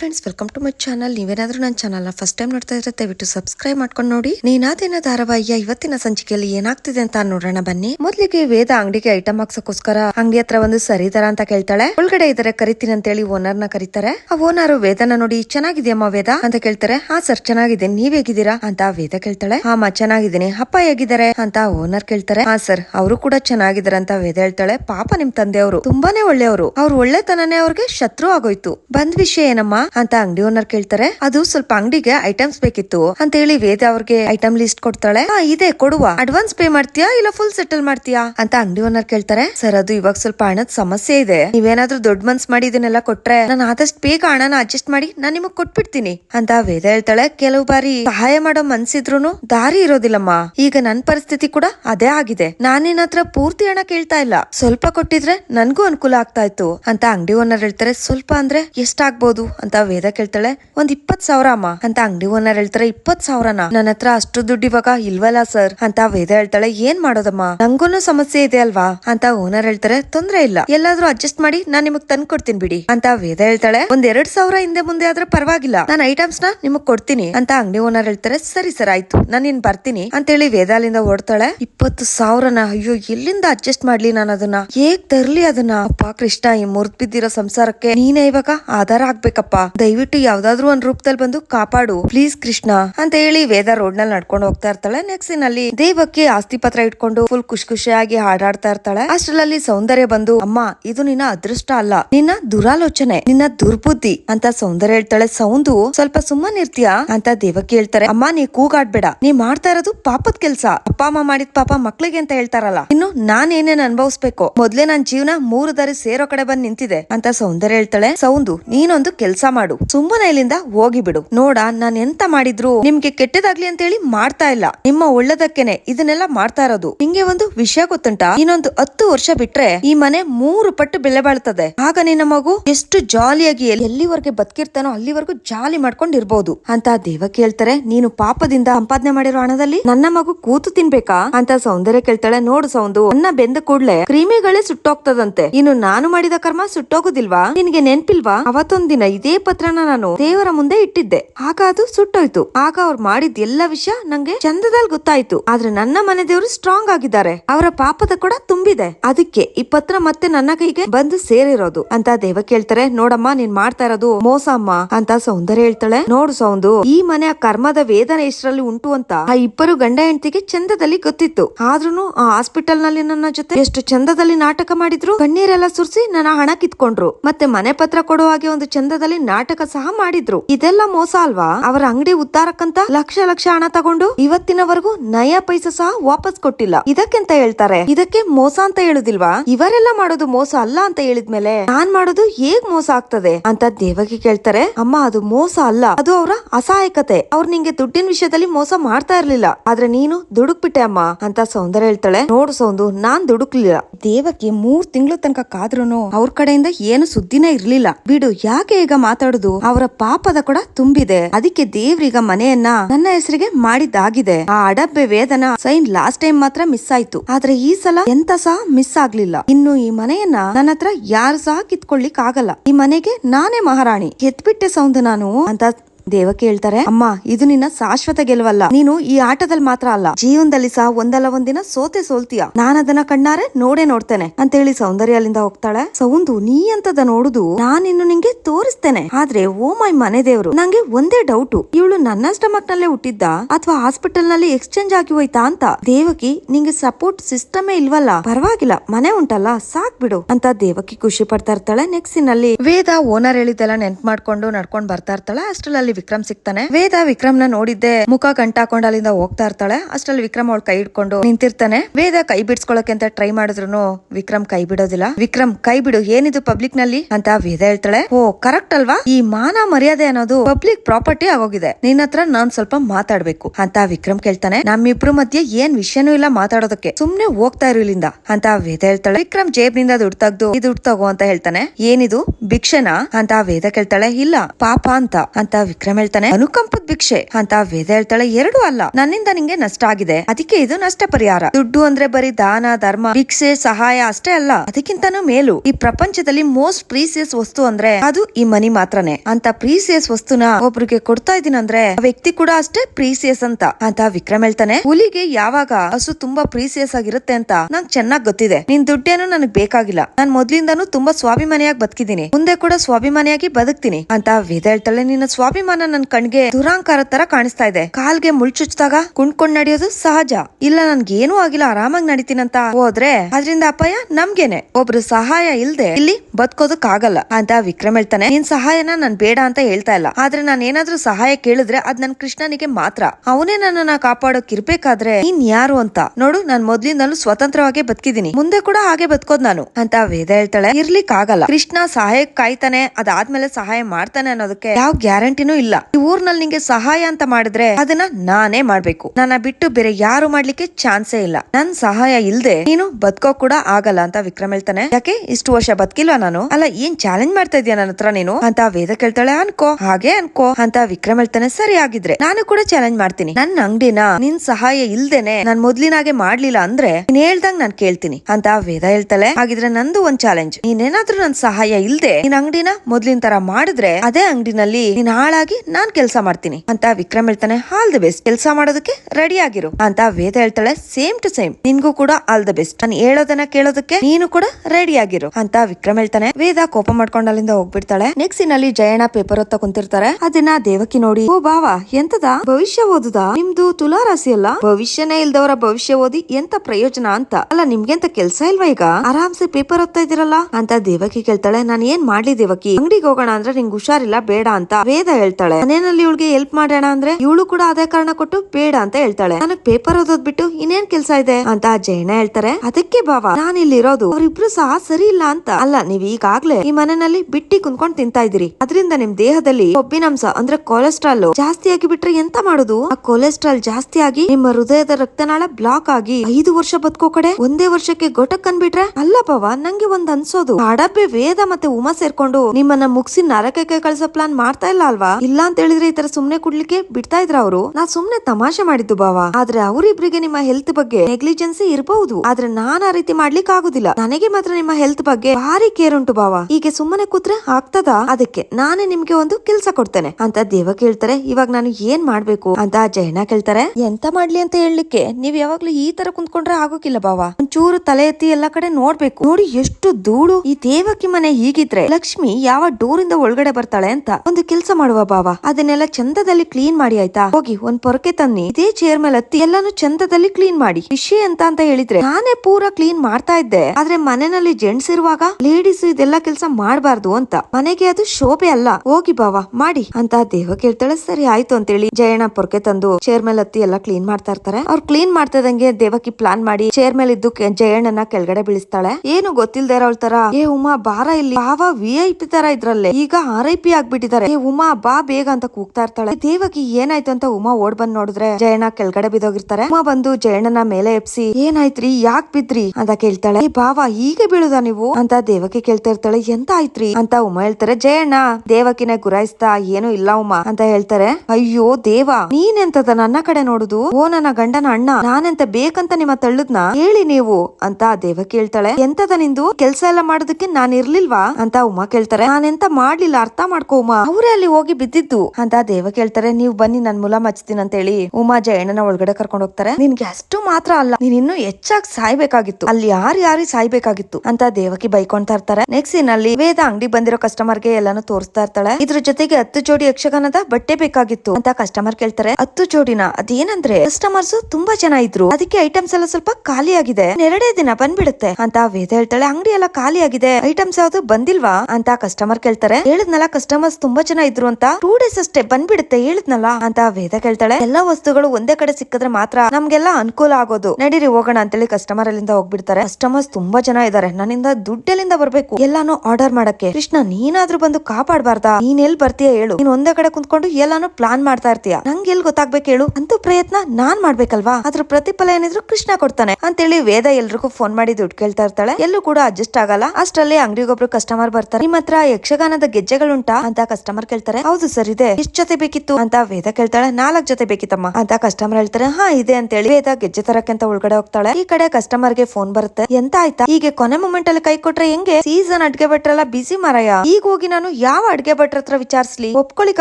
Friends welcome to my channel ನೀವೇನಾದ್ರೂ ನನ್ನ ಚಾನಲ್ನ ಫಸ್ಟ್ ಟೈಮ್ ನೋಡ್ತಾ ಇದ್ರೆ ದಯವಿಟ್ಟು ಸಬ್ಸ್ಕ್ರೈಬ್ ಮಾಡ್ಕೊಂಡು ನೋಡಿ. ನೀನಾದೇನ ಧಾರಾವಾಹಿಯ ಇವತ್ತಿನ ಸಂಚಿಕೆಯಲ್ಲಿ ಏನಾಗ್ತಿದೆ ಅಂತ ನೋಡೋಣ ಬನ್ನಿ. ಮೊದ್ಲಿಗೆ ವೇದ ಅಂಗಡಿಗೆ ಐಟಮ್ ಹಾಕ್ಸಕ್ಕೋಸ್ಕರ ಅಂಗಡಿ ಹತ್ರ ಒಂದು ಸರಿದಾರ ಅಂತ ಕೇಳ್ತಾಳೆ. ಒಳಗಡೆ ಇದ್ರೆ ಕರಿತೀನಿ ಅಂತ ಹೇಳಿ ಓನರ್ನ ಕರೀತಾರೆ. ಆ ಓನರ್ ವೇದನ ನೋಡಿ, ಚೆನ್ನಾಗಿದೆಯಮ್ಮ ವೇದ? ಅಂತ ಕೇಳ್ತಾರೆ. ಹಾ ಸರ್ ಚೆನ್ನಾಗಿದೆ. ನೀವ್ ಹೇಗಿದ್ದೀರಾ ಅಂತ ವೇದ ಕೇಳ್ತಾಳೆ. ಹಾಮ ಚೆನ್ನಾಗಿದ್ದೀನಿ. ಅಪ್ಪ ಹೇಗಿದ್ದಾರೆ? ಅಂತ ಓನರ್ ಕೇಳ್ತಾರೆ. ಹಾ ಸರ್ ಅವರು ಕೂಡ ಚೆನ್ನಾಗಿದ್ದಾರೆ ಅಂತ ವೇದ ಹೇಳ್ತಾಳೆ. ಪಾಪ ನಿಮ್ ತಂದೆಯವರು. ತುಂಬಾನೇ ಒಳ್ಳೆಯವರು. ಅವ್ರ ಒಳ್ಳೆತನನೇ ಅವ್ರಿಗೆ ಶತ್ರು ಆಗೋಯ್ತು. ಬಂದ್ ವಿಷಯ ಏನಮ್ಮ? ಅಂತ ಅಂಗಡಿ ಓನರ್ ಕೇಳ್ತಾರೆ. ಅದು ಸ್ವಲ್ಪ ಅಂಗಡಿಗೆ ಐಟಮ್ಸ್ ಬೇಕಿತ್ತು ಅಂತ ಹೇಳಿ ವೇದ ಅವ್ರಿಗೆ ಐಟಮ್ ಲಿಸ್ಟ್ ಕೊಡ್ತಾಳೆ. ಇದೆ, ಕೊಡುವ. ಅಡ್ವಾನ್ಸ್ ಪೇ ಮಾಡ್ತೀಯಾ ಇಲ್ಲ ಫುಲ್ ಸೆಟಲ್ ಮಾಡ್ತೀಯಾ ಅಂತ ಅಂಗಡಿ ಓನರ್ ಕೇಳ್ತಾರೆ. ಸರ್, ಅದು ಇವಾಗ ಸ್ವಲ್ಪ ಹಣದ ಸಮಸ್ಯೆ ಇದೆ. ನೀವೇನಾದ್ರೂ ದೊಡ್ಡ ಮನ್ಸ್ ಮಾಡಿ ಇದನ್ನೆಲ್ಲ ಕೊಟ್ರೆ ನಾನು ಆದಷ್ಟು ಬೇಗ ಹಣನ ಅಡ್ಜಸ್ಟ್ ಮಾಡಿ ನಾನ್ ನಿಮಗ್ ಕೊಟ್ಬಿಡ್ತೀನಿ ಅಂತ ವೇದ ಹೇಳ್ತಾಳೆ. ಕೆಲವು ಬಾರಿ ಸಹಾಯ ಮಾಡೋ ಮನ್ಸಿದ್ರು ದಾರಿ ಇರೋದಿಲ್ಲಮ್ಮ. ಈಗ ನನ್ ಪರಿಸ್ಥಿತಿ ಕೂಡ ಅದೇ ಆಗಿದೆ. ನಾನ್ ನಿನ್ ಹತ್ರ ಪೂರ್ತಿ ಹಣ ಕೇಳ್ತಾ ಇಲ್ಲ. ಸ್ವಲ್ಪ ಕೊಟ್ಟಿದ್ರೆ ನನ್ಗೂ ಅನುಕೂಲ ಆಗ್ತಾ ಇತ್ತು ಅಂತ ಅಂಗಡಿ ಓನರ್ ಹೇಳ್ತಾರೆ. ಸ್ವಲ್ಪ ಅಂದ್ರೆ ಎಷ್ಟಾಗ್ಬೋದು ಅಂತ ವೇದ ಕೇಳ್ತಾಳೆ, ಒಂದ್ ಇಪ್ಪತ್ ಸಾವಿರ ಅಮ್ಮ? ಅಂತ ಅಂಗಡಿ ಓನರ್ ಹೇಳ್ತಾರೆ ಇಪ್ಪತ್ ಸಾವಿರನ? ನನ್ನ ಹತ್ರ ಅಷ್ಟು ದುಡ್ಡು ಇವಾಗ ಇಲ್ವಲ್ಲ ಸರ್, ಅಂತ ವೇದ ಹೇಳ್ತಾಳೆ, ಏನ್ ಮಾಡೋದಮ್ಮ? ನಂಗೂನು ಸಮಸ್ಯೆ ಇದೆ ಅಲ್ವಾ? ಅಂತ ಓನರ್ ಹೇಳ್ತಾರೆ, ತೊಂದ್ರೆ ಇಲ್ಲ, ಎಲ್ಲಾದ್ರೂ ಅಡ್ಜಸ್ಟ್ ಮಾಡಿ ನಾನ್ ನಿಮಗ್ ತಂದ್ ಕೊಡ್ತೀನಿ ಬಿಡಿ, ಅಂತ ವೇದ ಹೇಳ್ತಾಳೆ, ಒಂದ್ ಎರಡ್ ಸಾವಿರ ಹಿಂದೆ ಮುಂದೆ ಆದ್ರೆ ಪರವಾಗಿಲ್ಲ, ನಾನು ಐಟಮ್ಸ್ನ ನಿಮಗ್ ಕೊಡ್ತೀನಿ, ಅಂತ ಅಂಗಡಿ ಓನರ್ ಹೇಳ್ತಾರೆ, ಸರಿ ಸರ್, ಆಯ್ತು, ನಾನು ಇನ್ ಬರ್ತೀನಿ ಅಂತ ಹೇಳಿ ವೇದಾಲಿಂದ ಓಡ್ತಾಳೆ, ಇಪ್ಪತ್ತು ಸಾವಿರನ? ಅಯ್ಯೋ, ಎಲ್ಲಿಂದ ಅಡ್ಜಸ್ಟ್ ಮಾಡ್ಲಿ ನಾನು ಅದನ್ನ? ಹೇಗ್ ತರ್ಲಿ ಅದನ್ನ? ಅಪ್ಪ ಕೃಷ್ಣ, ಈ ಮುರ್ದ್ ಬಿದ್ದಿರೋ ಸಂಸಾರಕ್ಕೆ ನೀನೇ ಇವಾಗ ಆಧಾರ ಆಗ್ಬೇಕಪ್ಪ ದಯವಿಟ್ಟು ಯಾವ್ದಾದ್ರು ಒಂದ್ ರೂಪದಲ್ಲಿ ಬಂದು ಕಾಪಾಡು. ಪ್ಲೀಸ್ ಕೃಷ್ಣ ಅಂತ ಹೇಳಿ ವೇದ ರೋಡ್ನಲ್ಲಿ ನಡ್ಕೊಂಡು ಹೋಗ್ತಾ ಇರ್ತಾಳೆ. ನೆಕ್ಸ್ಟ್ನಲ್ಲಿ ದೇವಕ್ಕೆ ಆಸ್ತಿ ಪತ್ರ ಇಟ್ಕೊಂಡು ಫುಲ್ ಖುಷಿ ಖುಷಿಯಾಗಿ ಹಾಡಾಡ್ತಾ ಇರ್ತಾಳೆ. ಅಷ್ಟರಲ್ಲಿ ಸೌಂದರ್ಯ ಬಂದು, ಅಮ್ಮ, ಇದು ನಿನ್ನ ಅದೃಷ್ಟ ಅಲ್ಲ. ನಿನ್ನ ದುರಾಲೋಚನೆ, ನಿನ್ನ ದುರ್ಬುದ್ಧಿ ಅಂತ ಸೌಂದರ್ಯ ಹೇಳ್ತಾಳೆ. ಸೌಂದು ಸ್ವಲ್ಪ ಸುಮ್ಮನಿರ್ತೀಯಾ ಅಂತ ದೇವಕ್ಕೆ ಹೇಳ್ತಾರೆ. ಅಮ್ಮ, ನೀ ಕೂಗಾಡ್ಬೇಡ. ನೀ ಮಾಡ್ತಾ ಇರೋದು ಪಾಪದ ಕೆಲ್ಸ. ಅಪ್ಪ, ಅಮ್ಮ ಮಾಡಿದ ಪಾಪ ಮಕ್ಳಿಗೆ ಅಂತ ಹೇಳ್ತಾರಲ್ಲ. ಇನ್ನು ನಾನ್ ಏನೇನ್ ಅನ್ಭವಿಸ್ಬೇಕು? ಮೊದ್ಲೇ ನನ್ ಜೀವನ ಮೂರು ದಾರಿ ಸೇರೋ ಕಡೆ ಬಂದ್ ನಿಂತಿದೆ ಅಂತ ಸೌಂದರ್ಯ ಹೇಳ್ತಾಳೆ. ಸೌಂದು, ನೀನೊಂದು ಕೆಲ್ಸ ಸುಮ್ಮನೆ ಇಲ್ಲಿಂದ ಹೋಗಿ ಬಿಡು ನೋಡ, ನಾನ್ ಎಂತ ಮಾಡಿದ್ರು? ನಿಮ್ಗೆ ಕೆಟ್ಟದಾಗ್ಲಿ ಅಂತ ಹೇಳಿ ಮಾಡ್ತಾ ಇಲ್ಲ. ನಿಮ್ಮ ಒಳ್ಳೇದಕ್ಕೆನೆ ಇದನ್ನೆಲ್ಲ ಮಾಡ್ತಾ ಇರೋದು. ನಿಂಗೆ ಒಂದು ವಿಷಯ ಗೊತ್ತುಂಟ? ಇನ್ನೊಂದು ಹತ್ತು ವರ್ಷ ಬಿಟ್ರೆ ಈ ಮನೆ ಮೂರು ಪಟ್ಟು ಬೆಲೆ ಬಾಳ್ತದೆ. ಆಗ ನಿನ್ನ ಮಗು ಎಷ್ಟು ಜಾಲಿಯಾಗಿ ಎಲ್- ಎಲ್ಲಿವರೆಗೆ ಬದುಕಿರ್ತಾನೋ ಅಲ್ಲಿವರೆಗೂ ಜಾಲಿ ಮಾಡ್ಕೊಂಡ್ ಇರ್ಬೋದು ಅಂತ ದೇವ ಕೇಳ್ತಾರೆ. ನೀನು ಪಾಪದಿಂದ ಸಂಪಾದನೆ ಮಾಡಿರೋ ಹಣದಲ್ಲಿ ನನ್ನ ಮಗು ಕೂತು ತಿನ್ಬೇಕಾ? ಅಂತ ಸೌಂದರ್ಯ ಕೇಳ್ತಾಳೆ. ನೋಡು ಸೌಂದು, ಅನ್ನ ಬೆಂದ ಕೂಡ್ಲೆ ಕ್ರಿಮಿಗಳೇ ಸುಟ್ಟೋಗ್ತದಂತೆ. ಇನ್ನು ನಾನು ಮಾಡಿದ ಕರ್ಮ ಸುಟ್ಟೋಗುದಿಲ್ವಾ? ನಿನ್ಗೆ ನೆನ್ಪಿಲ್ವಾ? ಅವತ್ತೊಂದಿನ ಇದೇ ಪತ್ರನ ನಾನು ದೇವರ ಮುಂದೆ ಇಟ್ಟಿದ್ದೆ. ಆಗ ಅದು ಸುಟ್ಟೋಯ್ತು. ಆಗ ಅವ್ರು ಮಾಡಿದ ಎಲ್ಲ ವಿಷಯ ನಂಗೆ ಚಂದದಲ್ಲಿ ಗೊತ್ತಾಯ್ತು. ಆದ್ರೆ ನನ್ನ ಮನೆ ದೇವರು ಸ್ಟ್ರಾಂಗ್ ಆಗಿದ್ದಾರೆ. ಅವರ ಪಾಪದ ಕೂಡ ತುಂಬಿದೆ. ಅದಕ್ಕೆ ಈ ಪತ್ರ ಮತ್ತೆ ನನ್ನ ಕೈಗೆ ಬಂದು ಸೇರಿರೋದು. ಅಂತ ದೇವ ಕೇಳ್ತಾರೆ. ನೋಡಮ್ಮ, ನೀನ್ ಮಾಡ್ತಾ ಇರೋದು ಮೋಸ ಅಮ್ಮ ಅಂತ ಸೌಂದರ್ಯ ಹೇಳ್ತಾಳೆ. ನೋಡು ಸೌಂದು, ಈ ಮನೆಯ ಕರ್ಮದ ವೇದನೆ ಎಷ್ಟರಲ್ಲಿ ಉಂಟು ಅಂತ ಆ ಇಬ್ಬರು ಗಂಡ ಹೆಂಡತಿಗೆ ಚಂದದಲ್ಲಿ ಗೊತ್ತಿತ್ತು. ಆದ್ರೂನು ಆ ಹಾಸ್ಪಿಟಲ್ನಲ್ಲಿ ನನ್ನ ಜೊತೆ ಎಷ್ಟು ಚಂದದಲ್ಲಿ ನಾಟಕ ಮಾಡಿದ್ರು. ಕಣ್ಣೀರೆಲ್ಲ ಸುರಿಸಿ ನನ್ನ ಹಣ ಕಿತ್ಕೊಂಡ್ರು. ಮತ್ತೆ ಮನೆ ಪತ್ರ ಕೊಡುವ ಹಾಗೆ ಒಂದು ಚಂದದಲ್ಲಿ ನಾಟಕ ಸಹ ಮಾಡಿದ್ರು. ಇದೆಲ್ಲ ಮೋಸ ಅಲ್ವಾ? ಅವರ ಅಂಗಡಿ ಉದ್ದಾರಕ್ಕಂತ ಲಕ್ಷ ಲಕ್ಷ ಹಣ ತಗೊಂಡು ಇವತ್ತಿನವರೆಗೂ ನಯ ಪೈಸ ಸಹ ವಾಪಸ್ ಕೊಟ್ಟಿಲ್ಲ. ಇದಕ್ಕೆಂತ ಹೇಳ್ತಾರೆ? ಇದಕ್ಕೆ ಮೋಸ ಅಂತ ಹೇಳುದಿಲ್ವಾ? ಇವರೆಲ್ಲ ಮಾಡೋದು ಮೋಸ ಅಲ್ಲ ಅಂತ ಹೇಳಿದ್ಮೇಲೆ ನಾನ್ ಮಾಡೋದು ಹೇಗ್ ಮೋಸ ಆಗ್ತದೆ? ಅಂತ ದೇವಕಿ ಕೇಳ್ತಾರೆ. ಅಮ್ಮ, ಅದು ಮೋಸ ಅಲ್ಲ. ಅದು ಅವರ ಅಸಹಾಯಕತೆ. ಅವ್ರು ನಿಂಗೆ ದುಡ್ಡಿನ ವಿಷಯದಲ್ಲಿ ಮೋಸ ಮಾಡ್ತಾ ಇರ್ಲಿಲ್ಲ. ಆದ್ರೆ ನೀನು ದುಡುಕ್ಬಿಟ್ಟೆ ಅಮ್ಮ, ಅಂತ ಸೌಂದರ್ಯ ಹೇಳ್ತಾಳೆ. ನೋಡು ಸೌಂದು, ನಾನ್ ದುಡುಕ್ಲಿಲ್ಲ. ದೇವಕಿ ಮೂರ್ ತಿಂಗಳು ತನಕ ಕಾದ್ರೂನು ಅವ್ರ ಕಡೆಯಿಂದ ಏನು ಸುದ್ದಿನೇ ಇರ್ಲಿಲ್ಲ. ಬಿಡು, ಯಾಕೆ ಈಗ ಮಾತಾಡುದು ಅವರ ಪಾಪದ ಕೂಡ ತುಂಬಿದೆ. ಅದಕ್ಕೆ ದೇವ್ರೀಗ ಮನೆಯನ್ನ ನನ್ನ ಹೆಸರಿಗೆ ಮಾಡಿದ್ದಾಗಿದೆ. ಆ ಅಡಬ್ಬೆ ವೇದನ ಸೈನ್ ಲಾಸ್ಟ್ ಟೈಮ್ ಮಾತ್ರ ಮಿಸ್ ಆಯ್ತು. ಆದ್ರೆ ಈ ಸಲ ಎಂತ ಸಹ ಮಿಸ್ ಆಗ್ಲಿಲ್ಲ. ಇನ್ನು ಈ ಮನೆಯನ್ನ ನನ್ನ ಹತ್ರ ಯಾರು ಸಹ ಕಿತ್ಕೊಳ್ಳಿಕ್ ಆಗಲ್ಲ ಈ ಮನೆಗೆ ನಾನೇ ಮಹಾರಾಣಿ. ಎತ್ಬಿಟ್ಟೆ ಸೌಂದ್ ನಾನು ಅಂತ ದೇವಕ್ಕೆ ಹೇಳ್ತಾರೆ ಅಮ್ಮ, ಇದು ನಿನ್ನ ಶಾಶ್ವತ ಗೆಲುವಲ್ಲ. ನೀನು ಈ ಆಟದಲ್ಲಿ ಮಾತ್ರ ಅಲ್ಲ, ಜೀವನದಲ್ಲಿ ಸಹ ಒಂದಲ್ಲ ಒಂದಿನ ಸೋತೆ ಸೋಲ್ತೀಯ. ನಾನು ಅದನ್ನ ಕಣ್ಣಾರೆ ನೋಡೇ ನೋಡ್ತೇನೆ. ಅಂತ ಹೇಳಿ ಸೌಂದರ್ಯ ಅಲ್ಲಿಂದ ಹೋಗ್ತಾಳೆ. ಸೌಂದು, ನೀ ಅಂತದ ನೋಡುದು? ನಾನಿನ್ನು ನಿಂಗೆ ತೋರಿಸ್ತೇನೆ. ಆದ್ರೆ, ಓ ಮೈ ಮನೆ ದೇವ್ರು, ನಂಗೆ ಒಂದೇ ಡೌಟ್. ಇವಳು ನನ್ನ ಸ್ಟಮಕ್ ನಲ್ಲೇ ಹುಟ್ಟಿದ್ದ ಅಥವಾ ಹಾಸ್ಪಿಟಲ್ನಲ್ಲಿ ಎಕ್ಸ್ಚೇಂಜ್ ಆಗಿ ಹೋಯ್ತಾ ಅಂತ? ದೇವಕಿ, ನಿಂಗೆ ಸಪೋರ್ಟ್ ಸಿಸ್ಟಮೇ ಇಲ್ವಲ್ಲ? ಪರವಾಗಿಲ್ಲ, ಮನೆ ಉಂಟಲ್ಲ, ಸಾಕ್ ಬಿಡು. ಅಂತ ದೇವಕಿ ಖುಷಿ ಪಡ್ತಾ ಇರ್ತಾಳೆ. ನೆಕ್ಸ್ಟ್ನಲ್ಲಿ ವೇದ ಓನರ್ ಹೇಳಿದ್ದೆಲ್ಲ ನೆನ್ಪ್ ಮಾಡ್ಕೊಂಡು ನಡ್ಕೊಂಡ್ ಬರ್ತಾ ಇರ್ತಾಳೆ. ಅಷ್ಟ್ರಲ್ಲಿ ವಿಕ್ರಮ್ ಸಿಗ್ತಾನೆ. ವೇದ ವಿಕ್ರಮ್ನ ನೋಡಿದ್ದೆ ಮುಖ ಗಂಟಾಕೊಂಡು ಅಲ್ಲಿಂದ ಹೋಗ್ತಾ ಇರ್ತಾಳೆ. ಅಷ್ಟರಲ್ಲಿ ವಿಕ್ರಮ್ ಅವಳು ಕೈ ಹಿಡ್ಕೊಂಡು ನಿಂತಿರ್ತಾನೆ. ವೇದ ಕೈ ಬಿಡ್ಸ್ಕೊಳಕ್ಕೆ ಅಂತ ಟ್ರೈ ಮಾಡಿದ್ರು ವಿಕ್ರಮ್ ಕೈ ಬಿಡೋದಿಲ್ಲ. ವಿಕ್ರಮ್, ಕೈ ಬಿಡು, ಏನಿದು ಪಬ್ಲಿಕ್ನಲ್ಲಿ? ಅಂತ ವೇದ ಹೇಳ್ತಾಳೆ. ಓ ಕರೆಕ್ಟ್ ಅಲ್ವಾ? ಈ ಮಾನ ಮರ್ಯಾದೆ ಅನ್ನೋದು ಪಬ್ಲಿಕ್ ಪ್ರಾಪರ್ಟಿ ಆಗೋಗಿದೆ. ನಿನ್ನ ಹತ್ರ ನಾನ್ ಸ್ವಲ್ಪ ಮಾತಾಡ್ಬೇಕು ಅಂತ ವಿಕ್ರಮ್ ಕೇಳ್ತಾನೆ. ನಮ್ಮಿಬ್ರು ಮಧ್ಯೆ ಏನ್ ವಿಷಯನೂ ಇಲ್ಲ ಮಾತಾಡೋದಕ್ಕೆ. ಸುಮ್ನೆ ಹೋಗ್ತಾ ಇರು ಇಲ್ಲಿಂದ ಅಂತ ವೇದ ಹೇಳ್ತಾಳೆ. ವಿಕ್ರಮ್ ಜೇಬ್ನಿಂದ ದುಡ್ಡು ತೆಗ್ದು, ಇದು ದುಡ್ಡು ತಗೋ ಅಂತ ಹೇಳ್ತಾನೆ. ಏನಿದು? ಭಿಕ್ಷನಾ? ಅಂತ ವೇದ ಕೇಳ್ತಾಳೆ. ಇಲ್ಲ, ಪಾಪ ಅಂತ ಅಂತ ವಿಕ್ರಮ್ ಹೇಳ್ತಾನೆ, ಅನುಕಂಪದ ಭಿಕ್ಷೆ. ಅಂತ ವೇದ ಹೇಳ್ತಾಳೆ, ಎರಡು ಅಲ್ಲ, ನನ್ನಿಂದ ನಿಂಗೆ ನಷ್ಟ ಆಗಿದೆ. ಅದಕ್ಕೆ ಇದು ನಷ್ಟ ಪರಿಹಾರ. ದುಡ್ಡು ಅಂದ್ರೆ ಬರೀ ದಾನ, ಧರ್ಮ, ಭಿಕ್ಷೆ, ಸಹಾಯ ಅಷ್ಟೇ ಅಲ್ಲ, ಅದಕ್ಕಿಂತನೂ ಮೇಲು. ಈ ಪ್ರಪಂಚದಲ್ಲಿ ಮೋಸ್ಟ್ ಪ್ರೀಸಿಯಸ್ ವಸ್ತು ಅಂದ್ರೆ ಅದು ಈ ಮನಿ ಮಾತ್ರನೇ. ಅಂತ ಪ್ರೀಸಿಯಸ್ ವಸ್ತುನ ಒಬ್ರಿಗೆ ಕೊಡ್ತಾ ಇದೀನಂದ್ರೆ ಆ ವ್ಯಕ್ತಿ ಕೂಡ ಅಷ್ಟೇ ಪ್ರೀಸಿಯಸ್ ಅಂತ. ಅಂತ ವಿಕ್ರಮ್ ಹೇಳ್ತಾನೆ, ಹುಲಿಗೆ ಯಾವಾಗ ಹಸು ತುಂಬಾ ಪ್ರೀಸಿಯಸ್ ಆಗಿರುತ್ತೆ ಅಂತ ನಂಗ್ ಚೆನ್ನಾಗ್ ಗೊತ್ತಿದೆ. ನಿನ್ ದುಡ್ಡೇನು ನನಗ್ ಬೇಕಾಗಿಲ್ಲ. ನಾನ್ ಮೊದ್ಲಿಂದಾನು ತುಂಬಾ ಸ್ವಾಭಿಮಾನಿಯಾಗಿ ಬದುಕಿದೀನಿ ಮುಂದೆ ಕೂಡ ಸ್ವಾಭಿಮಾನಿಯಾಗಿ ಬದುಕ್ತೀನಿ. ಅಂತ ವೇದ ಹೇಳ್ತಾಳೆ, ನಿನ್ನ ಸ್ವಾಭಿಮಾನ ನನ್ ಕಣ್ಗೆ ದುರಾಂಕಾರ ತರ ಕಾಣಿಸ್ತಾ ಇದೆ. ಕಾಲ್ಗೆ ಮುಳ್ಚುಚ್ಚಿದಾಗ ಕುಣ್ಕೊಂಡ್ ನಡೆಯೋದು ಸಹಜ. ಇಲ್ಲ, ನನ್ಗೆ ಏನೂ ಆಗಿಲ್ಲ, ಆರಾಮಾಗಿ ನಡಿತೀನಂತ ಹೋದ್ರೆ ಅದರಿಂದ ಅಪಾಯ ನಮ್ಗೇನೆ. ಒಬ್ರು ಸಹಾಯ ಇಲ್ದೆ ಇಲ್ಲಿ ಬದುಕೋದಕ್ ಆಗಲ್ಲ ಅಂತ ವಿಕ್ರಮ್ ಹೇಳ್ತಾನೆ. ನಿನ್ ಸಹಾಯನ ನಾನ್ ಬೇಡ ಅಂತ ಹೇಳ್ತಾ ಇಲ್ಲ. ಆದ್ರೆ ನಾನ್ ಏನಾದ್ರೂ ಸಹಾಯ ಕೇಳಿದ್ರೆ ಅದ್ ನನ್ ಕೃಷ್ಣನಿಗೆ ಮಾತ್ರ. ಅವನೇ ನನ್ನನ್ನ ಕಾಪಾಡೋಕ್ ಇರ್ಬೇಕಾದ್ರೆ ನೀನ್ ಯಾರು ಅಂತ. ನೋಡು, ನಾನ್ ಮೊದ್ಲಿಂದಲೂ ಸ್ವತಂತ್ರವಾಗಿ ಬದುಕಿದೀನಿ ಮುಂದೆ ಕೂಡ ಹಾಗೆ ಬದುಕೋದ್ ನಾನು. ಅಂತ ವೇದ ಹೇಳ್ತಾಳೆ. ಇರ್ಲಿಕ್ ಆಗಲ್ಲ ಕೃಷ್ಣ ಸಹಾಯಕ್ ಕಾಯ್ತಾನೆ. ಅದಾದ್ಮೇಲೆ ಸಹಾಯ ಮಾಡ್ತಾನೆ ಅನ್ನೋದಕ್ಕೆ ಯಾವ ಗ್ಯಾರಂಟಿನೂ ಇಲ್ಲ. ಈ ಊರ್ನಲ್ಲಿ ನಿಂಗೆ ಸಹಾಯ ಅಂತ ಮಾಡಿದ್ರೆ ಅದನ್ನ ನಾನೇ ಮಾಡ್ಬೇಕು. ನನ್ನ ಬಿಟ್ಟು ಬೇರೆ ಯಾರು ಮಾಡ್ಲಿಕ್ಕೆ ಚಾನ್ಸೇ ಇಲ್ಲ. ನನ್ ಸಹಾಯ ಇಲ್ದೆ ನೀನು ಬದುಕೋ ಕೂಡ ಆಗಲ್ಲ ಅಂತ ವಿಕ್ರಮ್ ಹೇಳ್ತಾನೆ. ಯಾಕೆ? ಇಷ್ಟು ವರ್ಷ ಬದುಕಿಲ್ವಾ ನಾನು? ಅಲ್ಲ, ಏನ್ ಚಾಲೆಂಜ್ ಮಾಡ್ತಾ ಇದೀಯ ನನ್ನ ಹತ್ರ ನೀನು? ಅಂತ ವೇದ ಕೇಳ್ತಾಳೆ. ಅನ್ಕೋ. ಹಾಗೆ ಅನ್ಕೋ ಅಂತ ವಿಕ್ರಮ್ ಹೇಳ್ತಾನೆ. ಸರಿ ಆಗಿದ್ರೆ ನಾನು ಕೂಡ ಚಾಲೆಂಜ್ ಮಾಡ್ತೀನಿ. ನನ್ನ ಅಂಗಡಿನ ನಿನ್ ಸಹಾಯ ಇಲ್ದೇನೆ ನಾನ್ ಮೊದ್ಲಿನಾಗೆ ಮಾಡ್ಲಿಲ್ಲ ಅಂದ್ರೆ ನೀನ್ ಹೇಳ್ದಂಗ್ ನಾನ್ ಕೇಳ್ತೀನಿ ಅಂತ ವೇದ ಹೇಳ್ತಾಳೆ. ಹಾಗಿದ್ರೆ ನಂದು ಒಂದ್ ಚಾಲೆಂಜ್ ನೀನೇನಾದ್ರೂ ನನ್ ಸಹಾಯ ಇಲ್ದೆ ನಿನ್ ಅಂಗಡಿನ ಮೊದ್ಲಿನ ತರ ಮಾಡಿದ್ರೆ ಅದೇ ಅಂಗಡಿನಲ್ಲಿ ನೀನ್ ಹಾಳಾಗಿ ನಾನ್ ಕೆಲಸ ಮಾಡ್ತೀನಿ. ಅಂತ ವಿಕ್ರಮ್ ಹೇಳ್ತಾನೆ ಆಲ್ ದ ಬೆಸ್ಟ್ ಕೆಲಸ ಮಾಡೋದಕ್ಕೆ ರೆಡಿ ಆಗಿರು. ಅಂತ ವೇದ ಹೇಳ್ತಾಳೆ ಸೇಮ್ ಟು ಸೇಮ್ ನಿನ್ಗೂ ಕೂಡ ಆಲ್ ದ ಬೆಸ್ಟ್ ನಾನು ಹೇಳೋದನ್ನ ಕೇಳೋದಕ್ಕೆ ನೀನು ಕೂಡ ರೆಡಿ ಆಗಿರು. ಅಂತ ವಿಕ್ರಮ್ ಹೇಳ್ತಾನೆ, ವೇದ ಕೋಪ ಮಾಡ್ಕೊಂಡು ಅಲ್ಲಿಂದ ಹೋಗ್ಬಿಡ್ತಾಳೆ. ನೆಕ್ಸ್ಟ್ನಲ್ಲಿ ಜಯಣ್ಣ ಪೇಪರ್ ಹೊತ್ತ ಕುಂತಿರ್ತಾರೆ. ಅದನ್ನ ದೇವಕಿ ನೋಡಿ, ಓ ಬಾವ, ಎಂತದ? ಭವಿಷ್ಯ ಓದುದ? ನಿಮ್ದು ತುಲಾ ರಾಶಿ ಅಲ್ಲ? ಭವಿಷ್ಯನೇ ಇಲ್ದವರ ಭವಿಷ್ಯ ಓದಿ ಎಂತ ಪ್ರಯೋಜನ ಅಂತ? ಅಲ್ಲ ನಿಮ್ಗೆಂತ ಕೆಲ್ಸ ಇಲ್ವಾ ಈಗ? ಆರಾಮ್ಸೆ ಪೇಪರ್ ಓದ್ತಾ ಇದೀರಲ್ಲ ಅಂತ ದೇವಕಿ ಕೇಳ್ತಾಳೆ, ನಾನು ಏನ್ ಮಾಡ್ಲಿ ದೇವಕಿ? ಅಂಗಡಿಗೆ ಹೋಗೋಣ ಅಂದ್ರೆ ನಿಂಗೆ ಹುಷಾರಿಲ್ಲ, ಬೇಡ ಅಂತ. ವೇದ ಹೇಳ್ತಾಳೆ. ಮನೆಯಲ್ಲಿ ಇವಳಿಗೆ ಹೆಲ್ಪ್ ಮಾಡೋಣ ಅಂದ್ರೆ ಇವಳು ಕೂಡ ಅದೇ ಕಾರಣ ಕೊಟ್ಟು ಬೇಡ ಅಂತ ಹೇಳ್ತಾಳೆ. ನನಗೆ ಪೇಪರ್ ಓದೋದ್ಬಿಟ್ಟು ಇನ್ನೇನ್ ಕೆಲ್ಸ ಇದೆ? ಅಂತ ಜಯಣ್ಣ ಹೇಳ್ತಾರೆ. ಅದಕ್ಕೆ ಬಾವ ನಾನು ಇಲ್ಲಿ ಇರೋದು ಅವ್ರಿಬ್ರು ಸಹ ಸರಿ ಇಲ್ಲ ಅಂತ. ಅಲ್ಲ, ನೀವ್ ಈಗಾಗ್ಲೇ ಈ ಮನೆಯಲ್ಲಿ ಬಿಟ್ಟಿ ಕುಂತ್ಕೊಂಡ್ ತಿಂತಾ ಇದೀರಿ ಅದರಿಂದ ನಿಮ್ ದೇಹದಲ್ಲಿ ಕೊಬ್ಬಿನಂಶ ಅಂದ್ರೆ ಕೊಲೆಸ್ಟ್ರಾಲ್ ಜಾಸ್ತಿ ಆಗಿ ಬಿಟ್ರೆ ಎಂತ ಮಾಡುದು? ಆ ಕೊಲೆಸ್ಟ್ರಾಲ್ ಜಾಸ್ತಿ ಆಗಿ ನಿಮ್ಮ ಹೃದಯದ ರಕ್ತನಾಳ ಬ್ಲಾಕ್ ಆಗಿ ಐದು ವರ್ಷ ಬದುಕೋ ಕಡೆ ಒಂದೇ ವರ್ಷಕ್ಕೆ ಗೊಟಕ್ ಅನ್ಬಿಟ್ರೆ ಅಲ್ಲ ಬಾವ ನಂಗೆ ಒಂದ್ ಅನ್ಸೋದು. ಅಡಬ್ಬೆ ವೇದ ಮತ್ತೆ ಉಮಾ ಸೇರ್ಕೊಂಡು ನಿಮ್ಮನ್ನ ಮುಗಿಸಿ ನರಕಕ್ಕೆ ಕಳ್ಸೋ ಪ್ಲಾನ್ ಮಾಡ್ತಾ ಇಲ್ಲ ಅಲ್ವಾ? ಇಲ್ಲ ಅಂತ ಹೇಳಿದ್ರೆ ಈ ತರ ಸುಮ್ನೆ ಕುಡ್ಲಿಕ್ಕೆ ಬಿಡ್ತಾ ಇದ್ರ ಅವರು? ನಾ ಸುಮ್ನೆ ತಮಾಷೆ ಮಾಡಿದ್ದು ಬಾವ ಆದ್ರೆ ಅವರಿಬ್ರಿಗೆ ನಿಮ್ಮ ಹೆಲ್ತ್ ಬಗ್ಗೆ ನೆಗ್ಲಿಜೆನ್ಸಿ ಇರಬಹುದು. ಆದ್ರೆ ನಾನ್ ಆ ರೀತಿ ಮಾಡ್ಲಿಕ್ಕೆ ಆಗುದಿಲ್ಲ. ನನಗೆ ಮಾತ್ರ ನಿಮ್ಮ ಹೆಲ್ತ್ ಬಗ್ಗೆ ಭಾರಿ ಕೇರ್ ಉಂಟು ಬಾವ ಹೀಗೆ ಸುಮ್ಮನೆ ಕೂತ್ರೆ ಆಗ್ತದ? ಅದಕ್ಕೆ ನಾನೇ ನಿಮ್ಗೆ ಒಂದು ಕೆಲ್ಸ ಕೊಡ್ತೇನೆ. ಅಂತ ದೇವ ಕೇಳ್ತಾರೆ. ಇವಾಗ ನಾನು ಏನ್ ಮಾಡ್ಬೇಕು? ಅಂತ ಜಯಣ್ಣ ಕೇಳ್ತಾರೆ. ಎಂತ ಮಾಡ್ಲಿ ಅಂತ ಹೇಳಲಿಕ್ಕೆ? ನೀವ್ ಯಾವಾಗ್ಲೂ ಈ ತರ ಕುಂತ್ಕೊಂಡ್ರೆ ಆಗೋಕಿಲ್ಲ ಬಾವ ಒಂಚೂರು ತಲೆ ಎತ್ತಿ ಎಲ್ಲ ಕಡೆ ನೋಡ್ಬೇಕು. ನೋಡಿ ಎಷ್ಟು ಧೂಳು. ಈ ದೇವಕಿ ಮನೆ ಹೀಗಿದ್ರೆ ಲಕ್ಷ್ಮಿ ಯಾವ ಡೋರ್ ಇಂದ ಒಳಗಡೆ ಬರ್ತಾಳೆ ಅಂತ ಒಂದು ಕೆಲಸ ಮಾಡುವ ಬಾವ ಅದನ್ನೆಲ್ಲ ಚಂದದಲ್ಲಿ ಕ್ಲೀನ್ ಮಾಡಿ ಆಯ್ತಾ? ಹೋಗಿ ಒಂದ್ ಪೊರಕೆ ತನ್ನಿ ಇದೇ ಚೇರ್ ಮೇಲೆ ಹತ್ತಿ ಎಲ್ಲಾನು ಚಂದದಲ್ಲಿ ಕ್ಲೀನ್ ಮಾಡಿ. ವಿಷಯ ಅಂತ ಅಂತ ಹೇಳಿದ್ರೆ ನಾನೇ ಪೂರಾ ಕ್ಲೀನ್ ಮಾಡ್ತಾ ಇದ್ದೆ. ಆದ್ರೆ ಮನೆಯಲ್ಲಿ ಜೆಂಟ್ಸ್ ಇರುವಾಗ ಲೇಡೀಸ್ ಇದೆಲ್ಲ ಕೆಲಸ ಮಾಡಬಾರ್ದು ಅಂತ. ಮನೆಗೆ ಅದು ಶೋಭೆ ಅಲ್ಲ. ಹೋಗಿ ಬಾವ ಮಾಡಿ. ಅಂತ ದೇವ ಕೇಳ್ತಾಳೆ ಸರಿ ಆಯ್ತು ಅಂತೇಳಿ ಜಯಣ್ಣ ಪೊರಕೆ ತಂದು ಚೇರ್ ಮೇಲೆ ಹತ್ತಿ ಎಲ್ಲ ಕ್ಲೀನ್ ಮಾಡ್ತಾ ಇರ್ತಾರೆ. ಅವ್ರು ಕ್ಲೀನ್ ಮಾಡ್ತಾ ಇದ್ದಂಗೆ ದೇವಕಿ ಪ್ಲಾನ್ ಮಾಡಿ ಚೇರ್ ಮೇಲೆ ಇದ್ದು ಜಯಣ್ಣನ ಕೆಳಗಡೆ ಬೀಳಿಸ್ತಾಳೆ. ಏನು ಗೊತ್ತಿಲ್ದೇ ಇರೋಳ್ ತರ, ಏ ಉಮಾ ಬಾರ ಇಲ್ಲಿ ಬಾವ ವಿ ಐ ಪಿ ತರ ಇದ್ರಲ್ಲೇ. ಈಗ ಆರ್ ಐ ಪಿ ಆಗ್ಬಿಟ್ಟಿದ್ದಾರೆ ಏ ಉಮಾ ಬಾ ಬೇಗ ಅಂತ ಕೂಗ್ತಾ ಇರ್ತಾಳೆ. ದೇವಕಿ ಏನಾಯ್ತು ಅಂತ ಉಮಾ ಓಡ್ ಬಂದ್ ನೋಡಿದ್ರೆ ಜಯಣ್ಣ ಕೆಳಗಡೆ ಬಿದ್ದೋಗಿರ್ತಾರೆ. ಉಮಾ ಬಂದು ಜಯಣ್ಣನ ಮೇಲೆ ಎಪ್ಸಿ ಏನಾಯ್ತ್ರಿ? ಯಾಕ್ ಬಿದ್ರಿ ಅಂತ ಕೇಳ್ತಾಳೆ. ಏ ಬಾವ ಹೀಗೆ ಬೀಳುದ ನೀವು? ಅಂತ ದೇವಕಿ ಕೇಳ್ತಾ ಇರ್ತಾಳೆ. ಎಂತ ಆಯ್ತ್ರಿ ಅಂತ ಉಮಾ ಹೇಳ್ತಾರೆ. ಜಯಣ್ಣ, ದೇವಕಿನ ಗುರಾಯಿಸ್ತಾ ಏನು ಇಲ್ಲ ಉಮಾ, ಅಂತ ಹೇಳ್ತಾರೆ. ಅಯ್ಯೋ ದೇವ, ನೀನೆಂತದ ನನ್ನ ಕಡೆ ನೋಡುದು? ಓ ನನ್ನ ಗಂಡನ ಅಣ್ಣ, ನಾನೆಂತ ಬೇಕಂತ ನಿಮ್ಮ ತಳ್ಳದ್ನ? ಹೇಳಿ ನೀವು. ಅಂತ ದೇವ ಕೇಳ್ತಾಳೆ. ಎಂತದ ನಿಂದು ಕೆಲ್ಸ ಎಲ್ಲ ಮಾಡೋದಕ್ಕೆ ನಾನ್ ಇರ್ಲಿಲ್ವಾ? ಅಂತ ಉಮಾ ಕೇಳ್ತಾರೆ. ನಾನೆಂತ ಮಾಡ್ಲಿಲ್ಲ, ಅರ್ಥ ಮಾಡ್ಕೋ ಉಮಾ. ಅವರೇ ಅಲ್ಲಿ ಹೋಗಿ ಬಿದ್ದಿದ್ದು. ಅಂತ ದೇವ ಕೇಳ್ತಾರೆ. ನೀವು ಬನ್ನಿ, ನನ್ ಮುಲಾಮ್ ಹಚ್ತೀನಿ ಅಂತ ಹೇಳಿ ಉಮಾ ಜಯಣ್ಣನ ಒಳಗಡೆ ಕರ್ಕೊಂಡು ಹೋಗ್ತಾರೆ. ನಿನ್ಗೆ ಅಷ್ಟು ಮಾತ್ರ ಅಲ್ಲ, ನೀನ್ ಇನ್ನು ಹೆಚ್ಚಾಗಿ ಸಾಯ್ಬೇಕಾಗಿತ್ತು. ಅಲ್ಲಿ ಯಾರು ಯಾರಿ ಸಾಯ್ಬೇಕಾಗಿತ್ತು ಅಂತ ದೇವಕಿ ಬೈಕೊಂತ ಇರ್ತಾರೆ. ನೆಕ್ಸ್ಟ್ ಅಲ್ಲಿ ವೇದ ಅಂಗಡಿ ಬಂದಿರೋ ಕಸ್ಟಮರ್ಗೆ ಎಲ್ಲಾನು ತೋರಿಸ್ತಾ ಇರ್ತಾಳೆ. ಇದ್ರ ಜೊತೆಗೆ ಹತ್ತು ಜೋಡಿ ಯಕ್ಷಗಾನದ ಬಟ್ಟೆ ಬೇಕಾಗಿತ್ತು ಅಂತ ಕಸ್ಟಮರ್ ಕೇಳ್ತಾರೆ. ಹತ್ತು ಜೋಡಿನ ಅದೇನಂದ್ರೆ ಕಸ್ಟಮರ್ಸ್ ತುಂಬಾ ಜನ ಇದ್ರು. ಅದಕ್ಕೆ ಐಟಮ್ಸ್ ಎಲ್ಲ ಸ್ವಲ್ಪ ಖಾಲಿ ಆಗಿದೆ ಎರಡೇ ದಿನ ಬಂದ್ಬಿಡುತ್ತೆ. ಅಂತ ವೇದ ಹೇಳ್ತಾಳೆ, ಅಂಗಡಿ ಎಲ್ಲ ಖಾಲಿ ಆಗಿದೆ ಐಟಮ್ಸ್ ಯಾವ್ದು ಬಂದಿಲ್ವಾ? ಅಂತ ಕಸ್ಟಮರ್ ಕೇಳ್ತಾರೆ. ಹೇಳಿದ್ನಲ್ಲ ಕಸ್ಟಮರ್ಸ್ ತುಂಬಾ ಜನ ಇದ್ರು ಅಂತ? ಟೂ ಡೇಸ್ ಅಷ್ಟೇ ಬಂದ್ಬಿಡುತ್ತೆ, ಹೇಳಿದ್ನಲ್ಲ? ಅಂತ ವೇದ ಕೇಳ್ತಾಳೆ. ಎಲ್ಲಾ ವಸ್ತುಗಳು ಒಂದೇ ಕಡೆ ಸಿಕ್ಕಿದ್ರೆ ಮಾತ್ರ ನಮ್ಗೆಲ್ಲ ಅನುಕೂಲ ಆಗೋದು. ನಡೀರಿ, ಹೋಗೋಣ ಅಂತೇಳಿ ಕಸ್ಟಮರ್ ಅಲ್ಲಿಂದ ಹೋಗ್ಬಿಡ್ತಾರೆ. ಕಸ್ಟಮರ್ಸ್ ತುಂಬಾ ಜನ ಇದಾರೆ. ನನ್ನಿಂದ ದುಡ್ಡೆಲ್ಲಿಂದ ಬರ್ಬೇಕು. ಎಲ್ಲಾನು ಆರ್ಡರ್ ಮಾಡಕ್ಕೆ. ಕೃಷ್ಣ, ನೀನಾದ್ರೂ ಬಂದು ಕಾಪಾಡ್ಬಾರ್ದಾ? ನೀನ್ ಎಲ್ ಬರ್ತೀಯ ಹೇಳು. ನೀನ್ ಒಂದೇ ಕಡೆ ಕುಂತ್ಕೊಂಡು ಎಲ್ಲಾನು ಪ್ಲಾನ್ ಮಾಡ್ತಾ ಇರ್ತೀಯ? ನಂಗೆ ಎಲ್ ಗೊತ್ತಾಗ್ಬೇಕು ಹೇಳು? ಅಂತೂ ಪ್ರಯತ್ನ ನಾನ್ ಮಾಡ್ಬೇಕಲ್ವಾ? ಅದ್ರ ಪ್ರತಿಫಲ ಏನಿದ್ರು ಕೃಷ್ಣ ಕೊಡ್ತಾನೆ. ಅಂತೇಳಿ ವೇದ ಎಲ್ರಿಗೂ ಫೋನ್ ಮಾಡಿ ದುಡ್ಡು ಕೇಳ್ತಾ ಇರ್ತಾಳೆ. ಎಲ್ಲೂ ಕೂಡ ಅಡ್ಜಸ್ಟ್ ಆಗಲ್ಲ. ಅಷ್ಟರಲ್ಲಿ ಅಂಗಡಿಗೊಬ್ರು ಕಸ್ಟಮರ್ ಬರ್ತಾರೆ. ನಿಮ್ಮ ಹತ್ರ ಯಕ್ಷಗಾನದ ಗೆಜ್ಜೆಗಳುಂಟಾ ಅಂತ ಕಸ್ಟಮರ್ ಕೇಳ್ತಾರೆ. ಹೌದು ಸರ್ ಇದೆ. ಎಷ್ಟ್ ಜೊತೆ ಬೇಕಿತ್ತು ಅಂತ ವೇದ ಕೇಳ್ತಾಳೆ. ನಾಲ್ಕ್ ಜೊತೆ ಬೇಕಿತ್ತಮ್ಮ ಅಂತ ಕಸ್ಟಮರ್ ಹೇಳ್ತಾರೆ. ಹಾ, ಇದೆ ಅಂತ ಹೇಳಿ ವೇದ ಗೆಜ್ಜೆ ತರಕ್ಕೆ ಅಂತ ಒಳಗಡೆ ಹೋಗ್ತಾಳೆ. ಈ ಕಡೆ ಕಸ್ಟಮರ್ಗೆ ಫೋನ್ ಬರುತ್ತೆ. ಎಂತ ಆಯ್ತಾ? ಹೀಗೆ ಕೊನೆ ಮೊಮೆಂಟ್ ಅಲ್ಲಿ ಕೈ ಕೊಟ್ರೆ ಹೆಂಗೆ? ಸೀಸನ್ ಅಡ್ಗೆ ಭಟ್ರೆಲ್ಲ ಬಿಸಿ ಮರಯ. ಈಗ ಹೋಗಿ ನಾನು ಯಾವ ಅಡ್ಗೆ ಭಟ್ರ ಹತ್ರ ವಿಚಾರಿಸ್ಲಿ? ಒಪ್ಕೊಳಿಕ್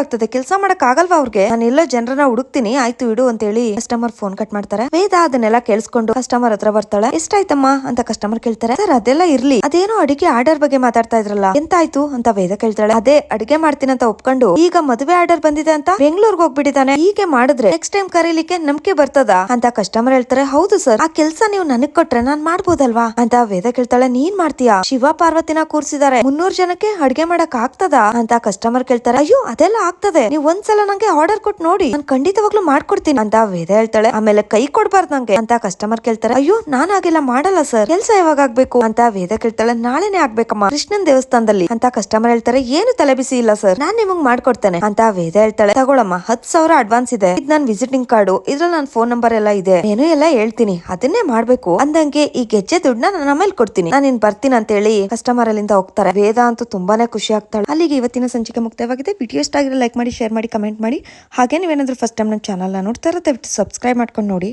ಆಗ್ತದೆ ಕೆಲಸ ಮಾಡಕ್ ಆಗಲ್ವಾ ಅವ್ರಿಗೆ? ನಾನು ಎಲ್ಲ ಜನರನ್ನ ಹುಡುಕ್ತೀನಿ. ಆಯ್ತು ಇಡು ಅಂತ ಹೇಳಿ ಕಸ್ಟಮರ್ ಫೋನ್ ಕಟ್ ಮಾಡ್ತಾರೆ. ವೇದ ಅದನ್ನೆಲ್ಲ ಕೇಳಿಸ್ಕೊಂಡು ಕಸ್ಟಮರ್ ಹತ್ರ ಬರ್ತಾಳೆ. ಎಷ್ಟಾಯ್ತಮ್ಮ ಅಂತ ಕಸ್ಟಮರ್ ಕೇಳ್ತಾರೆ. ಸರ್, ಅದೆಲ್ಲ ಇರ್ಲಿ. ಅದೇನೋ ಅಡಿಗೆ ಆರ್ಡರ್ ಬಗ್ಗೆ ಮಾತಾಡ್ತಾ ಇದ್ರಲ್ಲ. ಎಂತ ಆಯ್ತು ಅಂತ ವೇದ ಕೇಳ್ತಾಳೆ. ಅದೇ, ಅಡಿಗೆ ಮಾಡ್ತೀನಿ ಅಂತ ಒಪ್ಕೊಂಡು ಈಗ ಮದುವೆ ಆರ್ಡರ್ ಬಂದಿದೆ ಅಂತ ಬೆಂಗಳೂರಿಗೆ ಹೋಗ್ಬಿಟ್ಟಿದ್ದಾನೆ. ಹೀಗೆ ಮಾಡಿದ್ರೆ ನೆಕ್ಸ್ಟ್ ಟೈಮ್ ಕರೀಲಿಕ್ಕೆ ನಂಬಿಕೆ ಬರ್ತದ? ಅಂತ ಕಸ್ಟಮರ್ ಹೇಳ್ತಾರೆ. ಹೌದು ಸರ್. ಆ ಕೆಲ್ಸ ನೀವು ನನಗ್ ಕೊಟ್ರೆ ನಾನ್ ಮಾಡ್ಬೋದಲ್ವಾ? ಅಂತ ವೇದ ಕೇಳ್ತಾಳೆ. ನೀನ್ ಮಾಡ್ತೀಯಾ? ಶಿವ ಪಾರ್ವತಿನ ಕೂರ್ಸಿದಾರೆ. ಮುನ್ನೂರ್ ಜನಕ್ಕೆ ಅಡ್ಗೆ ಮಾಡಕ್ ಆಗ್ತದ? ಅಂತ ಕಸ್ಟಮರ್ ಕೇಳ್ತಾರೆ. ಅಯ್ಯೋ, ಅದೆಲ್ಲ ಆಗ್ತದೆ. ನೀವು ಒಂದ್ಸಲ ನಂಗೆ ಆರ್ಡರ್ ಕೊಟ್ಟು ನೋಡಿ. ನಾನು ಖಂಡಿತವಾಗ್ಲೂ ಮಾಡ್ಕೊಡ್ತೀನಿ. ಅಂತ ವೇದ ಹೇಳ್ತಾಳೆ. ಆಮೇಲೆ ಕೈ ಕೊಡ್ಬಾರ್ದು ನಂಗೆ ಅಂತ ಕಸ್ಟಮರ್ ಕೇಳ್ತಾರೆ. ಅಯ್ಯೋ ನಾನ್ ಹಾಗೆಲ್ಲ ಮಾಡಲ್ಲ ಸರ್ ಕೆಲಸ ಯಾವಾಗ ಆಗ್ಬೇಕು ಅಂತ ವೇದ ಕೇಳ್ತಾಳೆ ನಾಳೆನೆ ಆಗ್ಬೇಕಮ್ಮ. ಕೃಷ್ಣನ್ ದೇವಸ್ಥಾನದಲ್ಲಿ ಅಂತ ಕಸ್ಟಮರ್ ಹೇಳ್ತಾರೆ, ಏನು ತಲೆಬಿಸಿ ಇಲ್ಲ ಸರ್ ನಾನ್ ನಿಮಗ್ ಮಾಡ್ಕೊಡ್ತೇನೆ. ಅಂತ ವೇದ ಹೇಳ್ತಾಳೆ, ತಗೊಳಮ್ಮ ಹತ್ ಸಾವಿರ ಅಡ್ವಾನ್ಸ್ ಇದೆ. ಇದು ನನ್ ವಿಸಿಟಿಂಗ್ ಕಾರ್ಡು ಇದ್ರಲ್ಲಿ ನನ್ನ ಫೋನ್ ನಂಬರ್ ಎಲ್ಲ ಇದೆ. ಏನು ಎಲ್ಲ ಹೇಳ್ತೀನಿ. ಅದನ್ನೇ ಮಾಡ್ಬೇಕು. ಅಂದಂಗೆ ಈ ಗೆಜ್ಜೆ ದುಡ್ಡನ್ನ ನನ್ನ ಆಮೇಲೆ ಕೊಡ್ತೀನಿ. ನಾನು ಇನ್ ಬರ್ತೀನಿ ಅಂತ ಹೇಳಿ ಕಸ್ಟಮರ್ ಅಲ್ಲಿಂದ ಹೋಗ್ತಾರೆ. ವೇದ ಅಂತೂ ತುಂಬಾನೇ ಖುಷಿ ಆಗ್ತಾಳೆ. ಅಲ್ಲಿಗೆ ಇವತ್ತಿನ ಸಂಚಿಕೆ ಮುಕ್ತವಾಗಿದೆ. ವಿಡಿಯೋ ಇಷ್ಟ ಆಗಿದ್ರೆ ಲೈಕ್ ಮಾಡಿ ಶೇರ್ ಮಾಡಿ ಕಮೆಂಟ್ ಮಾಡಿ. ಹಾಗೆ ನೀವೇನಾದ್ರೂ ಫಸ್ಟ್ ಟೈಮ್ ನನ್ನ ಚಾನಲ್ ನೋಡ್ತಾ ದಯವಿಟ್ಟು ಸಬ್ಸ್ಕ್ರೈಬ್ ಮಾಡ್ಕೊಂಡು ನೋಡಿ.